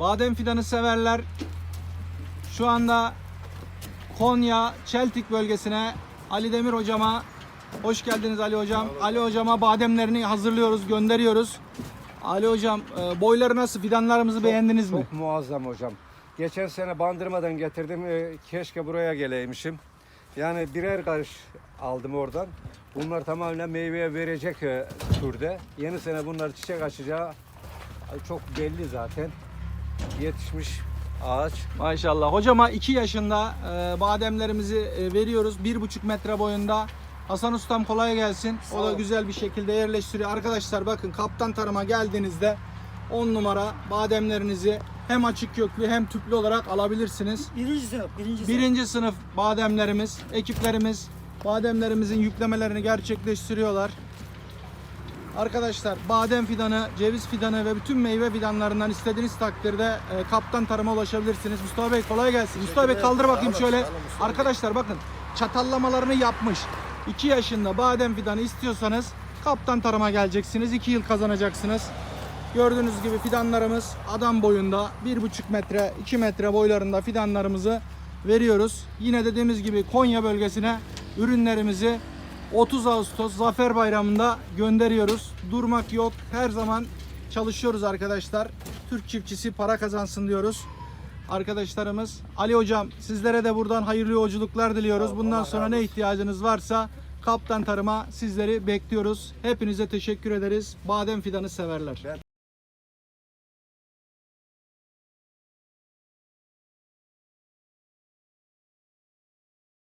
Badem fidanı severler. Şu anda Konya Çeltik bölgesine Ali Demir hocama hoş geldiniz Ali hocam. Ali hocama bademlerini hazırlıyoruz, gönderiyoruz. Ali hocam e, boyları nasıl? Fidanlarımızı beğendiniz mi? Çok muazzam hocam. Geçen sene bandırmadan getirdim. Ee, Keşke buraya geleymişim. Yani birer karış aldım oradan. Bunlar tamamen meyveye verecek e, türde. Yeni sene bunlar çiçek açacağı e, çok belli zaten. Yetişmiş ağaç. Maşallah. Hocama 2 yaşında e, bademlerimizi e, veriyoruz. 1,5 metre boyunda. Hasan Ustam kolay gelsin. O da güzel bir şekilde yerleştiriyor. Arkadaşlar bakın kaptan tarıma geldiğinizde 10 numara bademlerinizi hem açık köklü hem tüplü olarak alabilirsiniz. Birinci sınıf, birinci sınıf. Birinci sınıf bademlerimiz, ekiplerimiz bademlerimizin yüklemelerini gerçekleştiriyorlar. Arkadaşlar badem fidanı, ceviz fidanı ve bütün meyve fidanlarından istediğiniz takdirde e, kaptan tarıma ulaşabilirsiniz. Mustafa Bey kolay gelsin. Mustafa Bey kaldır bakayım şöyle. Arkadaşlar bakın çatallamalarını yapmış. 2 yaşında badem fidanı istiyorsanız kaptan tarıma geleceksiniz. 2 yıl kazanacaksınız. Gördüğünüz gibi fidanlarımız adam boyunda 1,5 metre 2 metre boylarında fidanlarımızı veriyoruz. Yine dediğimiz gibi Konya bölgesine ürünlerimizi 30 Ağustos Zafer Bayramı'nda gönderiyoruz. Durmak yok. Her zaman çalışıyoruz arkadaşlar. Türk çiftçisi para kazansın diyoruz. Arkadaşlarımız Ali hocam sizlere de buradan hayırlı yolculuklar diliyoruz. Bundan sonra ne ihtiyacınız varsa Kaptan Tarım'a sizleri bekliyoruz. Hepinize teşekkür ederiz. Badem fidanı severler. Ben